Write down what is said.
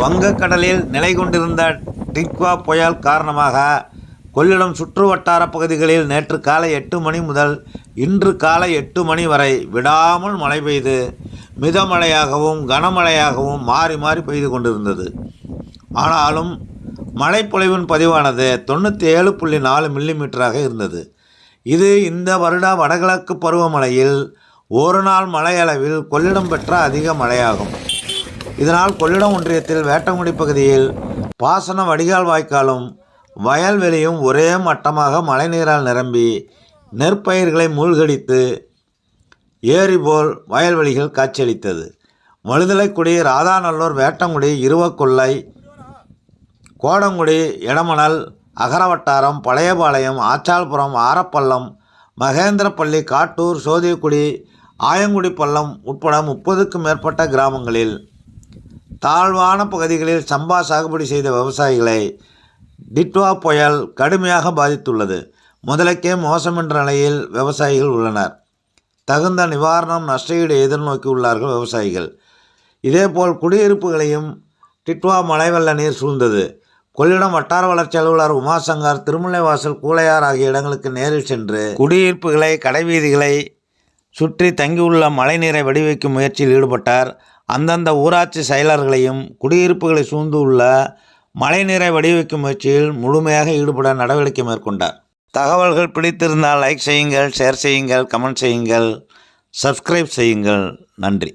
வங்கக்கடலில் நிலை கொண்டிருந்த டிக்வா புயல் காரணமாக கொள்ளிடம் சுற்றுவட்டார பகுதிகளில் நேற்று காலை எட்டு மணி முதல் இன்று காலை எட்டு மணி வரை விடாமல் மழை பெய்து மிதமழையாகவும் கனமழையாகவும் மாறி மாறி பெய்து கொண்டிருந்தது. ஆனாலும் மழைப்பொழிவின் பதிவானது தொண்ணூற்றி ஏழு புள்ளி நாலு மில்லிமீட்டராக இருந்தது. இது இந்த வருட வடகிழக்கு பருவமழையில் ஒரு நாள் மழையளவில் கொள்ளிடம் பெற்ற அதிக மழையாகும். இதனால் கொள்ளிடம் ஒன்றியத்தில் வேட்டங்குடி பகுதியில் பாசன வடிகால் வாய்க்காலும் வயல்வெளியும் ஒரே மட்டமாக மழைநீரால் நிரம்பி நெற்பயிர்களை மூழ்கடித்து ஏரி போல் வயல்வெளிகள் காட்சியளித்தது. மழுதலைக்குடி ராதாநல்லூர் வேட்டங்குடி இருவக்குள்ளை கோடங்குடி இடமணல் அகரவட்டாரம் பழையபாளையம் ஆச்சாள்புரம் ஆரப்பள்ளம் மகேந்திரப்பள்ளி காட்டூர் சோதியக்குடி ஆயங்குடி பள்ளம் உட்பட முப்பதுக்கும் மேற்பட்ட கிராமங்களில் தாழ்வான பகுதிகளில் சம்பா சாகுபடி செய்த விவசாயிகளை டிட்வா புயல் கடுமையாக பாதித்துள்ளது. முதலுக்கே மோசம் என்ற நிலையில் விவசாயிகள் உள்ளனர். தகுந்த நிவாரணம் நஷ்டஈடு எதிர்நோக்கியுள்ளார்கள் விவசாயிகள். இதேபோல் குடியிருப்புகளையும் டிட்வா மழை வெள்ள நீர் சூழ்ந்தது. கொள்ளிடம் வட்டார வளர்ச்சி அலுவலர் உமாசங்கர் திருமலைவாசல் கூழையார் ஆகிய இடங்களுக்கு நேரில் சென்று குடியிருப்புகளை கடைவீதிகளை சுற்றி தங்கியுள்ள மழைநீரை வடிவைக்கும் முயற்சியில் ஈடுபட்டார். அந்தந்த ஊராட்சி செயலர்களையும் குடியிருப்புகளை சூழ்ந்துள்ள மழைநீரை வடிவைக்கும் முயற்சியில் முழுமையாக ஈடுபட நடவடிக்கை மேற்கொண்டார். தகவல்கள் பிடித்திருந்தால் லைக் செய்யுங்கள் ஷேர் செய்யுங்கள் கமெண்ட் செய்யுங்கள் சப்ஸ்கிரைப் செய்யுங்கள். நன்றி.